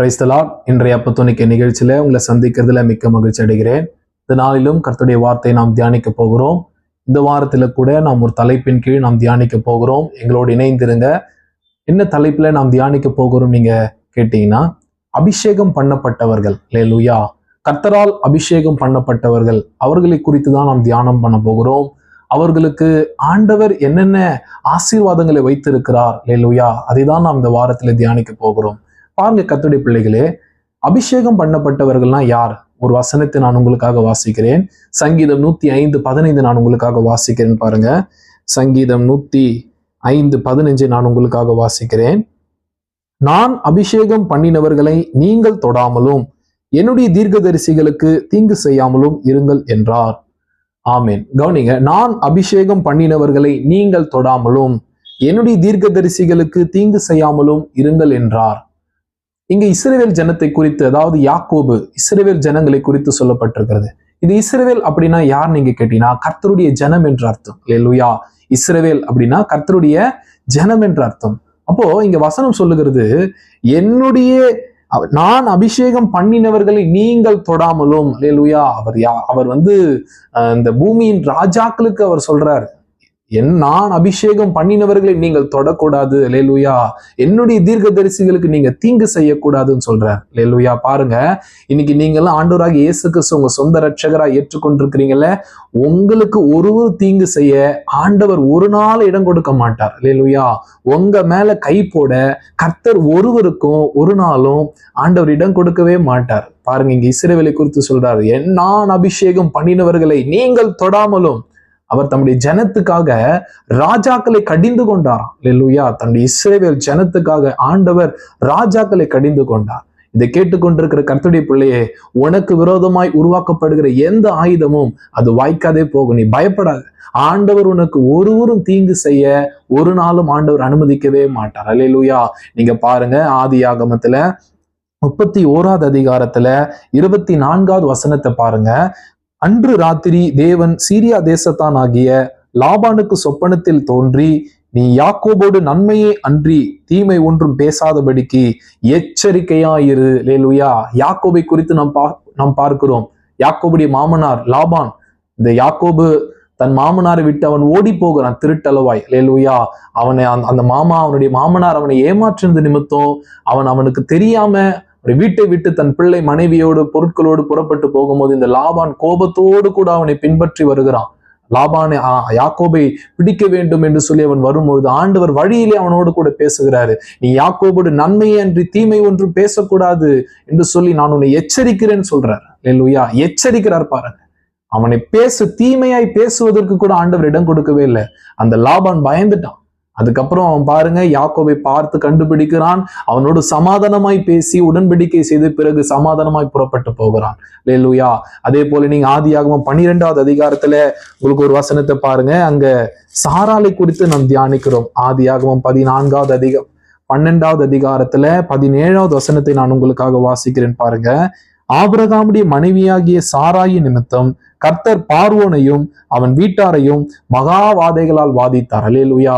Praise the Lord இன்றைய அப்பத்துணிக்க நிகழ்ச்சியில உங்களை சந்திக்கிறதுல மிக்க மகிழ்ச்சி அடைகிறேன். இந்த நாளிலும் கர்த்தருடைய வார்த்தையை நாம் தியானிக்க போகிறோம். இந்த வாரத்தில் கூட நாம் ஒரு தலைப்பின் கீழ் நாம் தியானிக்க போகிறோம். எங்களோடு இணைந்திருங்க. என்ன தலைப்புல நாம் தியானிக்க போகிறோம் நீங்க கேட்டீங்கன்னா அபிஷேகம் பண்ணப்பட்டவர்கள். லேலுயா கர்த்தரால் அபிஷேகம் பண்ணப்பட்டவர்கள். அவர்களை குறித்து தான் நாம் தியானம் பண்ண போகிறோம். அவர்களுக்கு ஆண்டவர் என்னென்ன ஆசீர்வாதங்களை வைத்திருக்கிறார். லேலுயா அதை தான் நாம் இந்த வாரத்தில் தியானிக்க போகிறோம். பாருங்க கத்துடைய பிள்ளைகளே அபிஷேகம் பண்ணப்பட்டவர்கள்லாம் யார்? ஒரு வசனத்தை நான் உங்களுக்காக வாசிக்கிறேன். சங்கீதம் நூத்தி ஐந்து பதினைந்து நான் உங்களுக்காக வாசிக்கிறேன் பாருங்க. சங்கீதம் நூத்தி ஐந்து பதினைஞ்சு நான் உங்களுக்காக வாசிக்கிறேன். நான் அபிஷேகம் பண்ணினவர்களை நீங்கள் தொடாமலும் என்னுடைய தீர்க்கதரிசிகளுக்கு தீங்கு செய்யாமலும் இருங்கள் என்றார். ஆமேன். கவனிங்க நான் அபிஷேகம் பண்ணினவர்களை நீங்கள் தொடாமலும் என்னுடைய தீர்க்கதரிசிகளுக்கு தீங்கு செய்யாமலும் இருங்கள் என்றார். இங்க இஸ்ரேவேல் ஜனத்தை குறித்து அதாவது யாக்கோபு இஸ்ரேவேல் ஜனங்களை குறித்து சொல்லப்பட்டிருக்கிறது. இது இஸ்ரேவேல் அப்படின்னா யார் நீங்க கேட்டீங்கன்னா கர்த்தருடைய ஜனம் என்ற அர்த்தம். லுயா இஸ்ரேவேல் அப்படின்னா கர்த்தருடைய ஜனம் என்ற அர்த்தம். அப்போ இங்க வசனம் சொல்லுகிறது என்னுடைய நான் அபிஷேகம் பண்ணினவர்களை நீங்கள் தொடாமலும். லேலுயா அவர் யா அவர் வந்து இந்த பூமியின் ராஜாக்களுக்கு அவர் சொல்றாரு. என் நான் அபிஷேகம் பண்ணினவர்களை நீங்கள் தொடக்கூடாது. லேலுயா என்னுடைய தீர்க்க தரிசிகளுக்கு நீங்க தீங்கு செய்யக்கூடாதுன்னு சொல்றார் லேலுயா பாருங்க இன்னைக்கு நீங்களாம் ஆண்டோராக இயேசு கிறிஸ்து உங்க சொந்த ரட்சகராக ஏற்றுக்கொண்டிருக்கிறீங்கல்ல உங்களுக்கு ஒரு தீங்கு செய்ய ஆண்டவர் ஒரு நாள் இடம் கொடுக்க மாட்டார். லேலுயா உங்க மேல கை போட கர்த்தர் ஒருவருக்கும் ஒரு நாளும் ஆண்டவர் இடம் கொடுக்கவே மாட்டார். பாருங்க இங்க இஸ்ரேவேலை குறித்து சொல்றாரு என் நான் அபிஷேகம் பண்ணினவர்களை நீங்கள் தொடாமலும் அவர் தம்முடைய ஜனத்துக்காக ராஜாக்களை கடிந்து கொண்டாராம் லெல்லுயா தன்னுடைய இஸ்ரேவியல் ஜனத்துக்காக ஆண்டவர் ராஜாக்களை கடிந்து கொண்டார். இதை கேட்டுக்கொண்டிருக்கிற கர்த்துடைய பிள்ளையே உனக்கு விரோதமாய் உருவாக்கப்படுகிற எந்த ஆயுதமும் அது வாய்க்காதே போகும். நீ பயப்படாது. ஆண்டவர் உனக்கு ஒருவரும் தீங்கு செய்ய ஒரு நாளும் ஆண்டவர் அனுமதிக்கவே மாட்டார். அல்லையா நீங்க பாருங்க ஆதி ஆகமத்துல முப்பத்தி ஓராவது அதிகாரத்துல இருபத்தி நான்காவது வசனத்தை பாருங்க. அன்று ராத்திரி தேவன் சீரியா தேசத்தான் ஆகிய லாபானுக்கு சொப்பனத்தில் தோன்றி நீ யாக்கோபோடு நன்மையே அன்றி தீமை ஒன்றும் பேசாதபடிக்கு எச்சரிக்கையாயிரு. லேலுயா யாக்கோபை குறித்து நாம் பா நாம் பார்க்கிறோம். யாக்கோபுடைய மாமனார் லாபான் இந்த யாக்கோபு தன் மாமனாரை விட்டு அவன் ஓடி போகிறான் திருட்டளவாய் லேலுயா அவனை அந்த மாமா அவனுடைய மாமனார் அவனை ஏமாற்றினது நிமித்தம் அவன் அவனுக்கு தெரியாம வீட்டை விட்டு தன் பிள்ளை மனைவியோடு பொருட்களோடு புறப்பட்டு போகும்போது இந்த லாபான் கோபத்தோடு கூட அவனை பின்பற்றி வருகிறான். லாபானை யாக்கோபை பிடிக்க வேண்டும் என்று சொல்லி அவன் வரும்பொழுது ஆண்டவர் வழியிலே அவனோடு கூட பேசுகிறாரு. நீ யாக்கோபோடு நன்மை அன்றி தீமை ஒன்றும் பேசக்கூடாது என்று சொல்லி நான் உன்னை எச்சரிக்கிறேன்னு சொல்றார். இல்லையா எச்சரிக்கிறார் பாருங்க. அவனை பேசு தீமையாய் பேசுவதற்கு கூட ஆண்டவர் இடம் கொடுக்கவே இல்லை. அந்த லாபான் பயந்துட்டான். அதுக்கப்புறம் அவன் பாருங்க யாக்கோவை பார்த்து கண்டுபிடிக்கிறான். அவனோடு சமாதானமாய் பேசி உடன்படிக்கை செய்து பிறகு சமாதானமாய் புறப்பட்டு போகிறான். லேலுயா அதே போல நீங்க ஆதியாகவும் பன்னிரெண்டாவது அதிகாரத்துல உங்களுக்கு ஒரு வசனத்தை பாருங்க. அங்க சாராலை குறித்து நாம் தியானிக்கிறோம். ஆதியாகவும் பதினான்காவது அதிகம் பன்னெண்டாவது அதிகாரத்துல பதினேழாவது வசனத்தை நான் உங்களுக்காக வாசிக்கிறேன் பாருங்க. ஆபிரகாமுடைய மனைவியாகிய சாராயி நிமித்தம் கர்த்தர் பார்வோனையும் அவன் வீட்டாரையும் மகாவாதைகளால் வாதித்தார். அலேலுயா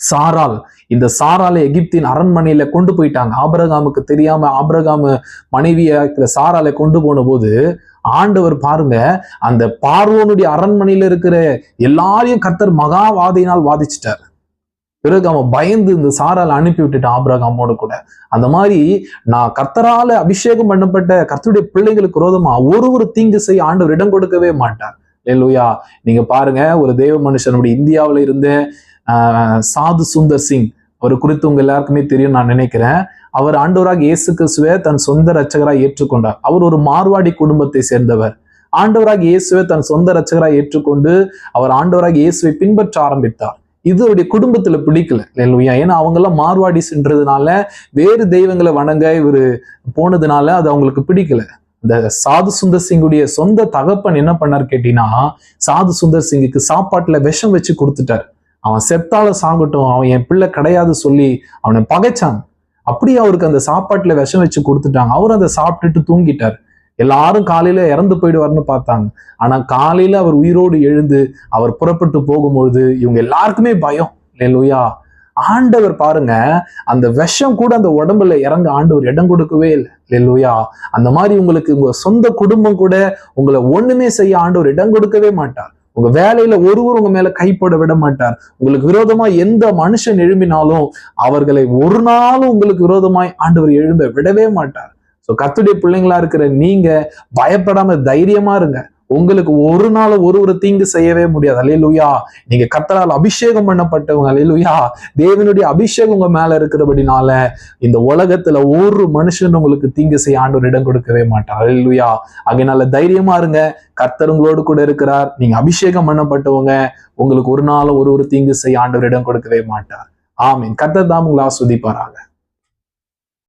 சாரால். இந்த சாராலை எகிப்தின் அரண்மனையில கொண்டு போயிட்டாங்க. ஆபரகாமுக்கு தெரியாம ஆபரகாம மனைவிய சாராலை கொண்டு போன போது ஆண்டவர் பாருங்க அந்த பார்வோனுடைய அரண்மனையில இருக்கிற எல்லாரையும் கர்த்தர் மகாவாதையினால் வாதிச்சிட்டார். பிறகு அவன் பயந்து இந்த சாரால் அனுப்பி விட்டுட்டான் ஆபிரகாமோட கூட. அந்த மாதிரி நான் கர்த்தரால அபிஷேகம் பண்ணப்பட்ட கர்த்தருடைய பிள்ளைகளுக்கு விரோதமா ஒரு ஒரு தீங்கு செய்ய ஆண்டவர் இடம் கொடுக்கவே மாட்டார். இல்லையா நீங்க பாருங்க ஒரு தேவ மனுஷன் நம்முடைய இந்தியாவில இருந்து சாது சுந்தர் சிங். அவர் குறித்து உங்க எல்லாருக்குமே தெரியும் நான் நினைக்கிறேன். அவர் ஆண்டவராக இயேசு கிறிஸ்துவை தன் சொந்த ரச்சகராக ஏற்றுக்கொண்டார். அவர் ஒரு மார்வாடி குடும்பத்தை சேர்ந்தவர். ஆண்டவராக இயேசுவை தன் சொந்த ரச்சகராக ஏற்றுக்கொண்டு அவர் ஆண்டவராக இயேசுவை பின்பற்ற ஆரம்பித்தார். இது அவருடைய குடும்பத்துல பிடிக்கல. இல்லையா ஏன்னா அவங்க எல்லாம் மார்வாடிஸ்ன்றதுனால வேறு தெய்வங்களை வணங்க இவர் போனதுனால அது அவங்களுக்கு பிடிக்கல. இந்த சாது சுந்தர் சிங்குடைய சொந்த தகப்பன் என்ன பண்ணார் கேட்டீங்கன்னா சாது சுந்தர் சிங்குக்கு சாப்பாட்டுல விஷம் வச்சு கொடுத்துட்டார். அவன் செத்தால சாங்கட்டும் அவன் என் பிள்ளை கிடையாது சொல்லி அவனை பகைச்சான். அப்படி அவருக்கு அந்த சாப்பாட்டுல விஷம் வச்சு கொடுத்துட்டாங்க. அவரும் அதை சாப்பிட்டுட்டு தூங்கிட்டார். எல்லாரும் காலையில இறந்து போயிடுவார்னு பார்த்தாங்க. ஆனா காலையில அவர் உயிரோடு எழுந்து அவர் புறப்பட்டு போகும்பொழுது இவங்க எல்லாருக்குமே பயம். இல்லையா ஆண்டவர் பாருங்க அந்த விஷம் கூட அந்த உடம்புல இறங்க ஆண்டவர் இடம் கொடுக்கவே இல்லை. இல்லையா அந்த மாதிரி உங்களுக்கு உங்க சொந்த குடும்பம் கூட உங்களை ஒண்ணுமே செய்ய ஆண்டவர் இடம் கொடுக்கவே மாட்டார். உங்க வேலையில ஒருவர் உங்க மேல கைப்பட விட மாட்டார். உங்களுக்கு விரோதமா எந்த மனுஷன் எழும்பினாலும் அவர்களை ஒரு நாளும் உங்களுக்கு விரோதமாய் ஆண்டவர் எழும்ப விடவே மாட்டார். சோ கத்துடைய பிள்ளைங்களா இருக்கிற நீங்க பயப்படாம தைரியமா இருங்க. உங்களுக்கு ஒரு நாள் ஒரு ஒரு தீங்கு செய்யவே முடியாது. அலையலுயா நீங்க கத்தரால் அபிஷேகம் பண்ணப்பட்டவங்க அலையலுயா தேவனுடைய அபிஷேகம் உங்க மேல இருக்கிறபடினால இந்த உலகத்துல ஒரு மனுஷன் உங்களுக்கு தீங்கு செய்ய ஆண்டவர் இடம் கொடுக்கவே மாட்டார். அலையலுயா அதனால தைரியமா இருங்க. கர்த்தர் உங்களோடு கூட இருக்கிறார். நீங்க அபிஷேகம் பண்ணப்பட்டவங்க உங்களுக்கு ஒரு நாள் ஒரு ஒரு தீங்கு செய்ய ஆண்டவர் இடம் கொடுக்கவே மாட்டார். ஆமீன். கர்த்தர் தான் உங்களை ஆஸ்வதிப்பாராங்க